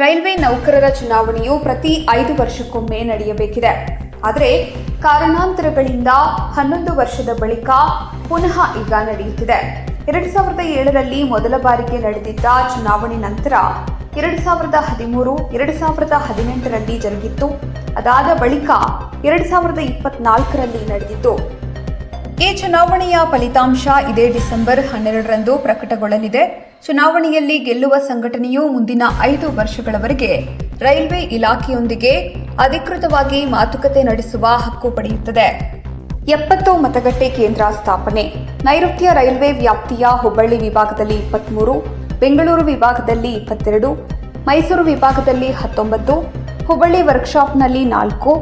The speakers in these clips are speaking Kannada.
ರೈಲ್ವೆ ನೌಕರರ ಚುನಾವಣೆಯು ಪ್ರತಿ ಐದು ವರ್ಷಕ್ಕೊಮ್ಮೆ ನಡೆಯಬೇಕಿದೆ. ಆದರೆ ಕಾರಣಾಂತರಗಳಿಂದ ಹನ್ನೊಂದು ವರ್ಷದ ಬಳಿಕ ಪುನಃ ಈಗ ನಡೆಯುತ್ತಿದೆ. ಎರಡು ಸಾವಿರದ ಏಳರಲ್ಲಿ ಮೊದಲ ಬಾರಿಗೆ ನಡೆದಿದ್ದ ಚುನಾವಣೆ ನಂತರ ಎರಡು ಸಾವಿರದ ಹದಿಮೂರು, ಎರಡು ಸಾವಿರದ ಹದಿನೆಂಟರಲ್ಲಿ ಜರುಗಿತ್ತು. ಅದಾದ ಬಳಿಕ ಎರಡು ಸಾವಿರದ ಇಪ್ಪತ್ನಾಲ್ಕರಲ್ಲಿ ನಡೆದಿತ್ತು. ಈ ಚುನಾವಣೆಯ ಫಲಿತಾಂಶ ಇದೇ ಡಿಸೆಂಬರ್ ಹನ್ನೆರಡರಂದು ಪ್ರಕಟಗೊಳ್ಳಲಿದೆ. ಚುನಾವಣೆಯಲ್ಲಿ ಗೆಲ್ಲುವ ಸಂಘಟನೆಯು ಮುಂದಿನ ಐದು ವರ್ಷಗಳವರೆಗೆ ರೈಲ್ವೆ ಇಲಾಖೆಯೊಂದಿಗೆ ಅಧಿಕೃತವಾಗಿ ಮಾತುಕತೆ ನಡೆಸುವ ಹಕ್ಕು ಪಡೆಯುತ್ತದೆ. ಎಪ್ಪತ್ತು ಮತಗಟ್ಟೆ ಕೇಂದ್ರ ಸ್ಥಾಪನೆ. ನೈಋತ್ಯ ರೈಲ್ವೆ ವ್ಯಾಪ್ತಿಯ ಹುಬ್ಬಳ್ಳಿ ವಿಭಾಗದಲ್ಲಿ ಇಪ್ಪತ್ತ್ಮೂರು ಬೆಂಗಳೂರು ವಿಭಾಗದಲ್ಲಿ ಇಪ್ಪತ್ತೆರಡು, ಮೈಸೂರು ವಿಭಾಗದಲ್ಲಿ ಹತ್ತೊಂಬತ್ತು, ಹುಬ್ಬಳ್ಳಿ ವರ್ಕ್ಶಾಪ್ನಲ್ಲಿ ನಾಲ್ಕು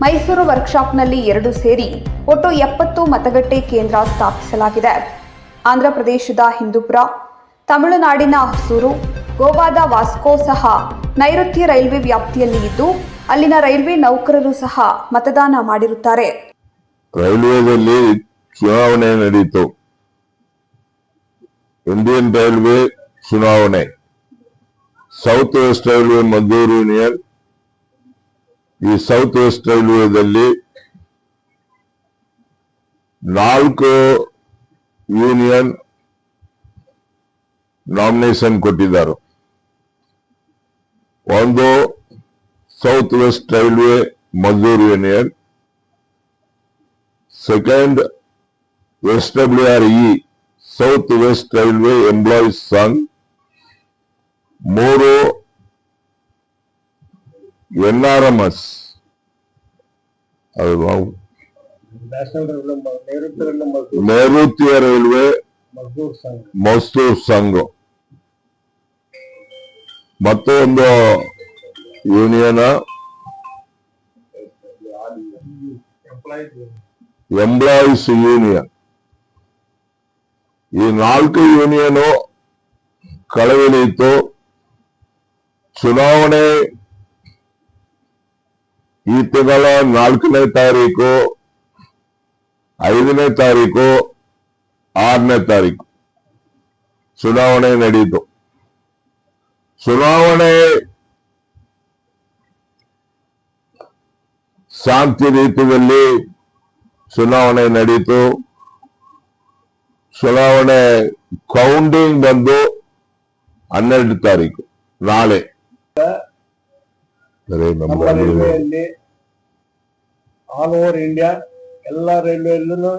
ಮೈಸೂರು ವರ್ಕ್ಶಾಪ್ನಲ್ಲಿ ಎರಡು ಸೇರಿ ಒಟ್ಟು ಎಪ್ಪತ್ತು ಮತಗಟ್ಟೆ ಕೇಂದ್ರ ಸ್ಥಾಪಿಸಲಾಗಿದೆ. ಆಂಧ್ರಪ್ರದೇಶದ ಹಿಂದೂಪುರ, ತಮಿಳುನಾಡಿನ ಹೊಸೂರು ಗೋವಾದ ವಾಸ್ಕೋ ಸಹ ನೈಋತ್ಯ ರೈಲ್ವೆ ವ್ಯಾಪ್ತಿಯಲ್ಲಿ ಇದ್ದು, ಅಲ್ಲಿನ ರೈಲ್ವೆ ನೌಕರರು ಸಹ ಮತದಾನ ಮಾಡಿರುತ್ತಾರೆ. ರೈಲ್ವೆದಲ್ಲಿ ಚುನಾವಣೆ ನಡೆಯಿತು ಇಂಡಿಯನ್ ರೈಲ್ವೆ ಚುನಾವಣೆ. South west railway Mazdoor union ಈ ಸೌತ್ ವೆಸ್ಟ್ ರೈಲ್ವೆದಲ್ಲಿ ನಾಲ್ಕು ಯೂನಿಯನ್ ನಾಮಿನೇಷನ್ ಕೊಟ್ಟಿದ್ದಾರೆ. ಒಂದು south west railway Mazdoor union second S W R E south west railway employees Sangh ಮೂರು ನ್ಯಾಷನಲ್ ರೈಲ್ವೆ ಮ- ನೈಋತ್ಯ ರೈಲ್ವೆ ಮಸ್ತೂರ್ ಸಂಘ್. ಮತ್ತೊಂದು ಯೂನಿಯನ್ ಎಂಪ್ಲಾಯೀಸ್ ಯೂನಿಯನ್. ಈ ನಾಲ್ಕು ಯೂನಿಯನು ಕಳವಳಿಯಿತು ಚುನಾವಣೆ ಈ ತಿಂಗಳ ನಾಲ್ಕನೇ ತಾರೀಕು, ಐದನೇ ತಾರೀಕು, ಆರನೇ ತಾರೀಕು ಚುನಾವಣೆ ನಡೆಯಿತು ಚುನಾವಣೆ ಶಾಂತಿ ರೀತಿಯಲ್ಲಿ ಚುನಾವಣೆ ನಡೆಯಿತು ಚುನಾವಣೆ ಕೌಂಟಿಂಗ್ ಬಂದು ಹನ್ನೆರಡು ತಾರೀಕು ನಾಳೆ. ನಮ್ಮ ರೈಲ್ವೆಯಲ್ಲಿ ಆಲ್ ಓವರ್ ಇಂಡಿಯಾ ಎಲ್ಲ ರೈಲ್ವೆಯಲ್ಲೂ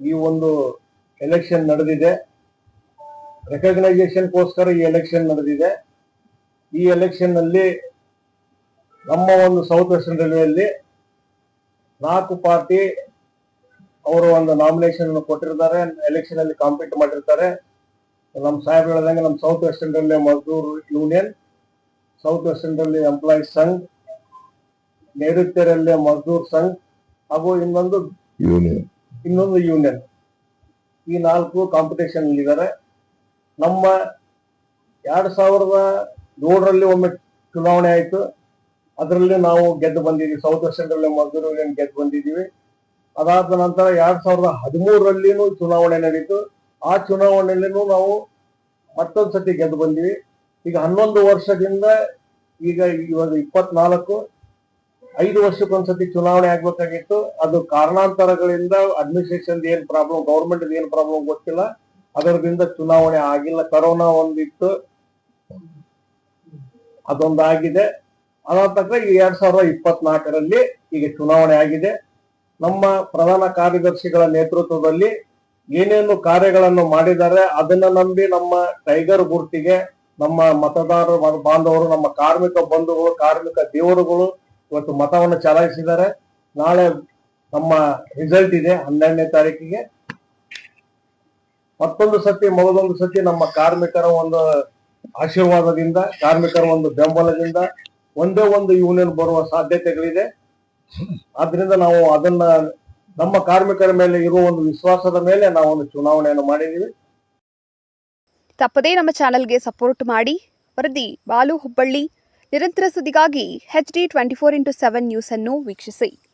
ಈ ಒಂದು ಎಲೆಕ್ಷನ್ ನಡೆದಿದೆ. ರೆಕಗ್ನೈಸೇಷನ್ಗೋಸ್ಕರ ಈ ಎಲೆಕ್ಷನ್ ನಡೆದಿದೆ. ಈ ಎಲೆಕ್ಷನ್ನಲ್ಲಿ ನಮ್ಮ ಒಂದು ಸೌತ್ ವೆಸ್ಟರ್ನ್ ರೈಲ್ವೆಯಲ್ಲಿ ನಾಲ್ಕು ಪಾರ್ಟಿ ಅವರು ಒಂದು ನಾಮಿನೇಷನ್ ಕೊಟ್ಟಿರ್ತಾರೆ. ಎಲೆಕ್ಷನ್ ಅಲ್ಲಿ ಕಾಂಪೀಟ್ ಮಾಡಿರ್ತಾರೆ. ನಮ್ಮ ಸಾಹೇಬ್ ಹೇಳ್ದಂಗೆ ನಮ್ಮ south western railway Mazdoor union south western railway employees Sangh ನೈಋತ್ಯ ರೈಲ್ವೆ ಮಜ್ದೂರ್ ಸಂಘ್ ಹಾಗೂ ಇನ್ನೊಂದು ಯೂನಿಯನ್ ಇನ್ನೊಂದು ಯೂನಿಯನ್ ಈ ನಾಲ್ಕು ಕಾಂಪಿಟೇಷನ್ ಇದ್ದಾರೆ ನಮ್ಮ ಎರಡ್ ಸಾವಿರದ ಏಳರಲ್ಲಿ ಒಮ್ಮೆ ಚುನಾವಣೆ ಆಯ್ತು. ಅದರಲ್ಲಿ ನಾವು ಗೆದ್ದು ಬಂದಿದ್ದೀವಿ south western railway Mazdoor union ಗೆದ್ದು ಬಂದಿದ್ದೀವಿ. ಅದಾದ ನಂತರ ಎರಡ್ ಸಾವಿರದ ಹದಿಮೂರಲ್ಲಿನೂ ಚುನಾವಣೆ ನಡೀತು. ಆ ಚುನಾವಣೆಯಲ್ಲಿನೂ ನಾವು ಮತ್ತೊಂದು ಸತಿ ಗೆದ್ದು ಬಂದಿವಿ. ಈಗ ಹನ್ನೊಂದು ವರ್ಷದಿಂದ ಈಗ ಇವಾಗ ಇಪ್ಪತ್ನಾಲ್ಕು, ಐದು ವರ್ಷಕ್ಕೊಂದ್ಸತಿ ಚುನಾವಣೆ ಆಗ್ಬೇಕಾಗಿತ್ತು. ಅದು ಕಾರಣಾಂತರಗಳಿಂದ ಅಡ್ಮಿನಿಸ್ಟ್ರೇಷನ್ ಏನ್ ಪ್ರಾಬ್ಲಮ್ ಗೌರ್ಮೆಂಟ್ ಏನ್ ಪ್ರಾಬ್ಲಮ್ ಗೊತ್ತಿಲ್ಲ. ಅದರದಿಂದ ಚುನಾವಣೆ ಆಗಿಲ್ಲ. ಕರೋನಾ ಒಂದಿತ್ತು. ಅದೊಂದಾಗಿದೆ. ಅದಾದ ತಕ್ಕ ಈ ಎರಡ್ ಸಾವಿರದ ಇಪ್ಪತ್ನಾಲ್ಕರಲ್ಲಿ ಈಗ ಚುನಾವಣೆ ಆಗಿದೆ. ನಮ್ಮ ಪ್ರಧಾನ ಕಾರ್ಯದರ್ಶಿಗಳ ನೇತೃತ್ವದಲ್ಲಿ ಏನೇನು ಕಾರ್ಯಗಳನ್ನು ಮಾಡಿದ್ದಾರೆ ಅದನ್ನ ನಂಬಿ ನಮ್ಮ ಟೈಗರ್ ಗುರ್ತಿಗೆ ನಮ್ಮ ಮತದಾರರು ಬಾಂಧವರು, ನಮ್ಮ ಕಾರ್ಮಿಕ ಬಂಧುಗಳು, ಕಾರ್ಮಿಕ ದೇವರುಗಳು ಇವತ್ತು ಮತವನ್ನು ಚಲಾಯಿಸಿದ್ದಾರೆ. ನಾಳೆ ನಮ್ಮ ರಿಸಲ್ಟ್ ಇದೆ ಹನ್ನೆರಡನೇ ತಾರೀಕಿಗೆ. ಮತ್ತೊಂದು ಸತಿ ಮೊದಲೊಂದು ಸತಿ ನಮ್ಮ ಕಾರ್ಮಿಕರ ಒಂದು ಆಶೀರ್ವಾದದಿಂದ, ಕಾರ್ಮಿಕರ ಒಂದು ಬೆಂಬಲದಿಂದ ಒಂದೇ ಒಂದು ಯೂನಿಯನ್ ಬರುವ ಸಾಧ್ಯತೆಗಳಿದೆ. ಆದ್ರಿಂದ ನಾವು ಅದನ್ನ ನಮ್ಮ ಕಾರ್ಮಿಕರ ಮೇಲೆ ಇರುವ ಒಂದು ವಿಶ್ವಾಸದ ಮೇಲೆ ನಾವು ಒಂದು ಚುನಾವಣೆಯನ್ನು ಮಾಡಿದೀವಿ ತಪ್ಪದೇ ನಮ್ಮ ಚಾನಲ್ಗೆ ಸಪೋರ್ಟ್ ಮಾಡಿ. ವರದಿ ಬಾಲು ಹುಬ್ಬಳ್ಳಿ. ನಿರಂತರ ಸುದ್ದಿಗಾಗಿ H D twenty four into seven ನ್ಯೂಸನ್ನು ವೀಕ್ಷಿಸಿ.